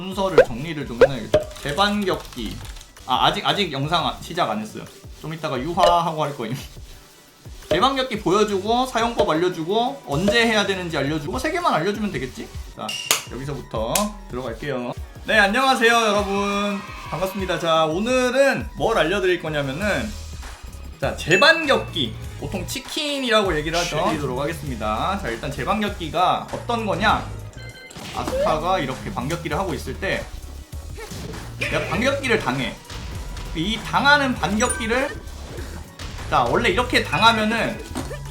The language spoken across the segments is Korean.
순서를 정리를 좀 해놔야겠다. 재반격기. 아 아직 아직 영상 아- 시작 안 했어요. 좀 이따가 유화하고 할 거예요. 재반격기 보여주고 사용법 알려주고 언제 해야 되는지 알려주고 세 개만 알려주면 되겠지? 자 여기서부터 들어갈게요. 네 안녕하세요 여러분 반갑습니다. 자 오늘은 뭘 알려드릴 거냐면은 자 재반격기 보통 치킨이라고 얘기를 하죠. 드리도록 하겠습니다. 자 일단 재반격기가 어떤 거냐? 아스카가 이렇게 반격기를 하고 있을 때 내가 반격기를 당해. 이 당하는 반격기를 자 원래 이렇게 당하면은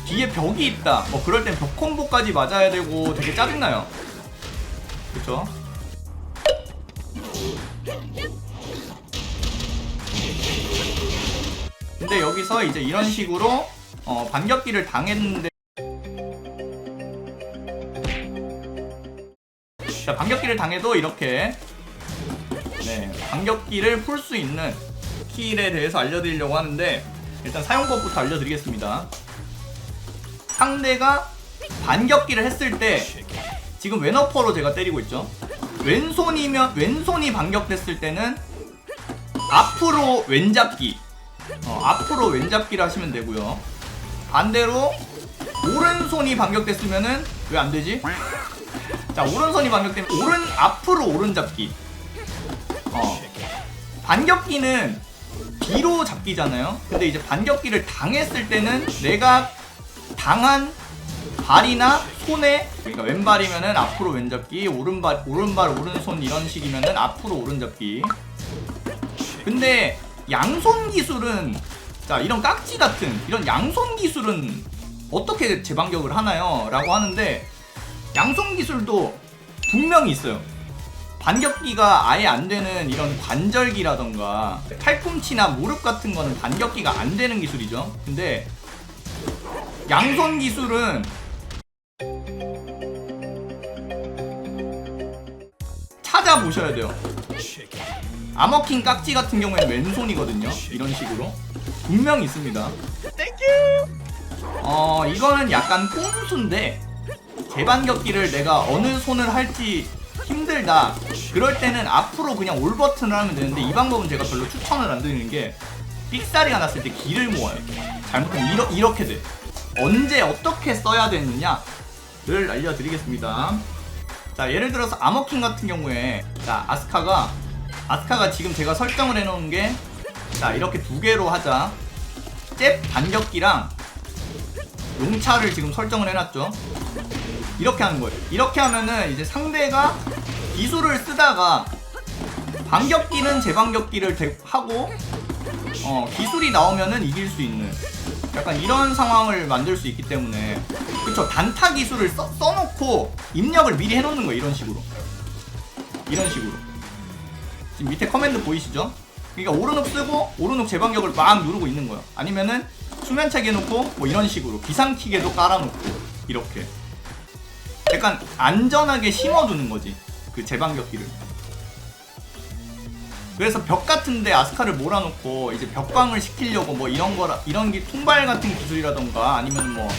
뒤에 벽이 있다. 뭐 그럴 땐 벽 콤보까지 맞아야 되고 되게 짜증나요. 그쵸? 근데 여기서 이제 이런 식으로 어, 반격기를 당했는데 자 반격기를 당해도 이렇게 네 반격기를 풀 수 있는 킬에 대해서 알려드리려고 하는데 일단 사용법부터 알려드리겠습니다. 상대가 반격기를 했을 때 지금 왼어퍼로 제가 때리고 있죠? 왼손이면 왼손이 반격됐을 때는 앞으로 왼잡기 어, 앞으로 왼잡기를 하시면 되고요. 반대로 오른손이 반격됐으면은 왜 안 되지? 자 오른손이 반격되면 오른 앞으로 오른 잡기. 어. 반격기는 뒤로 잡기잖아요. 근데 이제 반격기를 당했을 때는 내가 당한 발이나 손에 그러니까 왼발이면은 앞으로 왼잡기 오른발 오른발 오른손 이런 식이면은 앞으로 오른잡기. 근데 양손 기술은 자 이런 깍지 같은 이런 양손 기술은 어떻게 재반격을 하나요? 라고 하는데 양손 기술도 분명히 있어요. 반격기가 아예 안 되는 이런 관절기라던가 팔꿈치나 무릎 같은 거는 반격기가 안 되는 기술이죠. 근데 양손 기술은 찾아보셔야 돼요. 아머킹 깍지 같은 경우에는 왼손이거든요. 이런 식으로. 분명히 있습니다. 어, 이거는 약간 꼼수인데 재반격기를 내가 어느 손을 할지 힘들다. 그럴 때는 앞으로 그냥 올 버튼을 하면 되는데 이 방법은 제가 별로 추천을 안 드리는 게 삑사리가 났을 때 기를 모아요. 잘못하면 이러, 이렇게 돼. 언제 어떻게 써야 되느냐를 알려드리겠습니다. 자 예를 들어서 아머킹 같은 경우에 자 아스카가 아스카가 지금 제가 설정을 해놓은 게 자 이렇게 두 개로 하자 잽 반격기랑 용차를 지금 설정을 해놨죠 이렇게 하는 거예요. 이렇게 하면은 이제 상대가 기술을 쓰다가 반격기는 재반격기를 대- 하고 어 기술이 나오면은 이길 수 있는 약간 이런 상황을 만들 수 있기 때문에. 그쵸? 단타 기술을 써, 써놓고 입력을 미리 해놓는 거예요 이런 식으로. 이런 식으로. 지금 밑에 커맨드 보이시죠? 그러니까 오른쪽 쓰고 오른쪽 재반격을 막 누르고 있는 거예요. 아니면은 수면차게 해놓고 뭐 이런 식으로 비상킥에도 깔아놓고 이렇게 약간 안전하게 심어두는 거지 그 재반격기를 그래서 벽 같은데 아스카를 몰아놓고 이제 벽광을 시키려고 뭐 이런 거라 이런 기 통발 같은 기술이라던가 아니면 뭐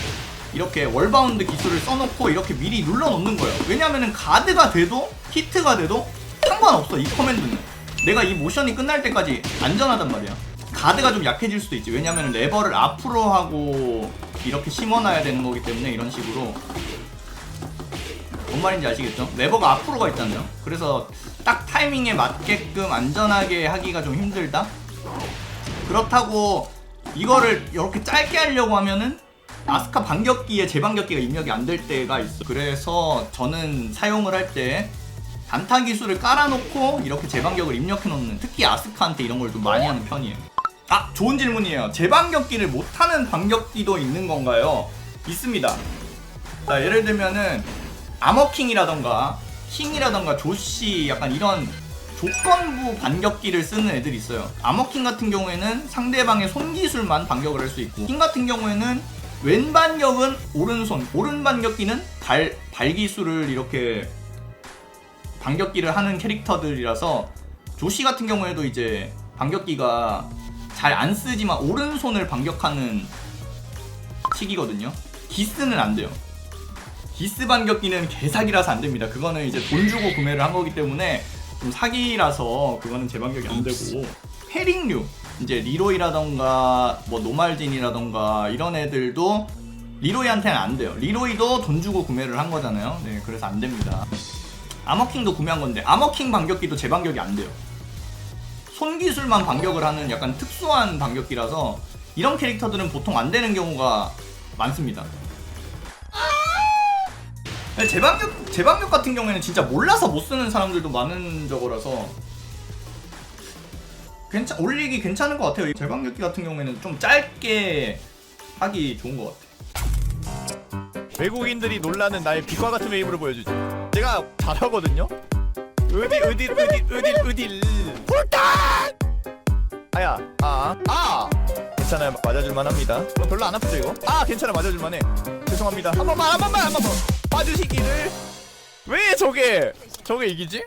이렇게 월바운드 기술을 써놓고 이렇게 미리 눌러놓는 거예요. 왜냐면은 가드가 돼도 히트가 돼도 상관없어 이 커맨드는 내가 이 모션이 끝날 때까지 안전하단 말이야. 가드가 좀 약해질 수도 있지. 왜냐면 레버를 앞으로 하고 이렇게 심어놔야 되는 거기 때문에 이런 식으로 뭔 말인지 아시겠죠? 레버가 앞으로 가 있잖아요. 그래서 딱 타이밍에 맞게끔 안전하게 하기가 좀 힘들다. 그렇다고 이거를 이렇게 짧게 하려고 하면은 아스카 반격기에 재반격기가 입력이 안 될 때가 있어. 그래서 저는 사용을 할 때 단타 기술을 깔아놓고 이렇게 재반격을 입력해 놓는 특히 아스카한테 이런 걸 좀 많이 하는 편이에요. 아 좋은 질문이에요. 재반격기를 못하는 반격기도 있는 건가요? 있습니다. 자 예를 들면은 아머킹이라던가 킹이라던가 조시 약간 이런 조건부 반격기를 쓰는 애들이 있어요. 아머킹 같은 경우에는 상대방의 손기술만 반격을 할 수 있고 킹 같은 경우에는 왼 반격은 오른손, 오른 반격기는 발, 발기술을 이렇게 반격기를 하는 캐릭터들이라서 조시 같은 경우에도 이제 반격기가 잘 안 쓰지만 오른손을 반격하는 식이거든요. 기스는 안 돼요. 기스 반격기는 개사기라서 안 됩니다. 그거는 이제 돈 주고 구매를 한 거기 때문에 좀 사기라서 그거는 재반격이 안 되고 해링류 이제 리로이라던가 뭐 노말진이라던가 이런 애들도 리로이한테는 안 돼요. 리로이도 돈 주고 구매를 한 거잖아요. 네, 그래서 안 됩니다. 아머킹도 구매한 건데 아머킹 반격기도 재반격이 안 돼요. 손기술만 반격을 하는 약간 특수한 반격기라서 이런 캐릭터들은 보통 안 되는 경우가 많습니다. 근데 재반격 재반격 같은 경우에는 진짜 몰라서 못 쓰는 사람들도 많은 저거라서 괜찮 올리기 괜찮은 것 같아요. 이 재반격기 같은 경우에는 좀 짧게 하기 좋은 것 같아요. 외국인들이 놀라는 나의 비과 같은 웨이브를 보여주지. 제가 잘하거든요. 으딜 으딜 으딜 으딜 으딜. 불탄! 아야, 아, 아. 괜찮아요, 맞아줄만 합니다. 어, 별로 안 아프죠 이거? 아, 괜찮아, 맞아줄만 해. 죄송합니다. 한 번만, 한 번만, 한 번만 봐주시기를. 왜 저게, 저게 이기지?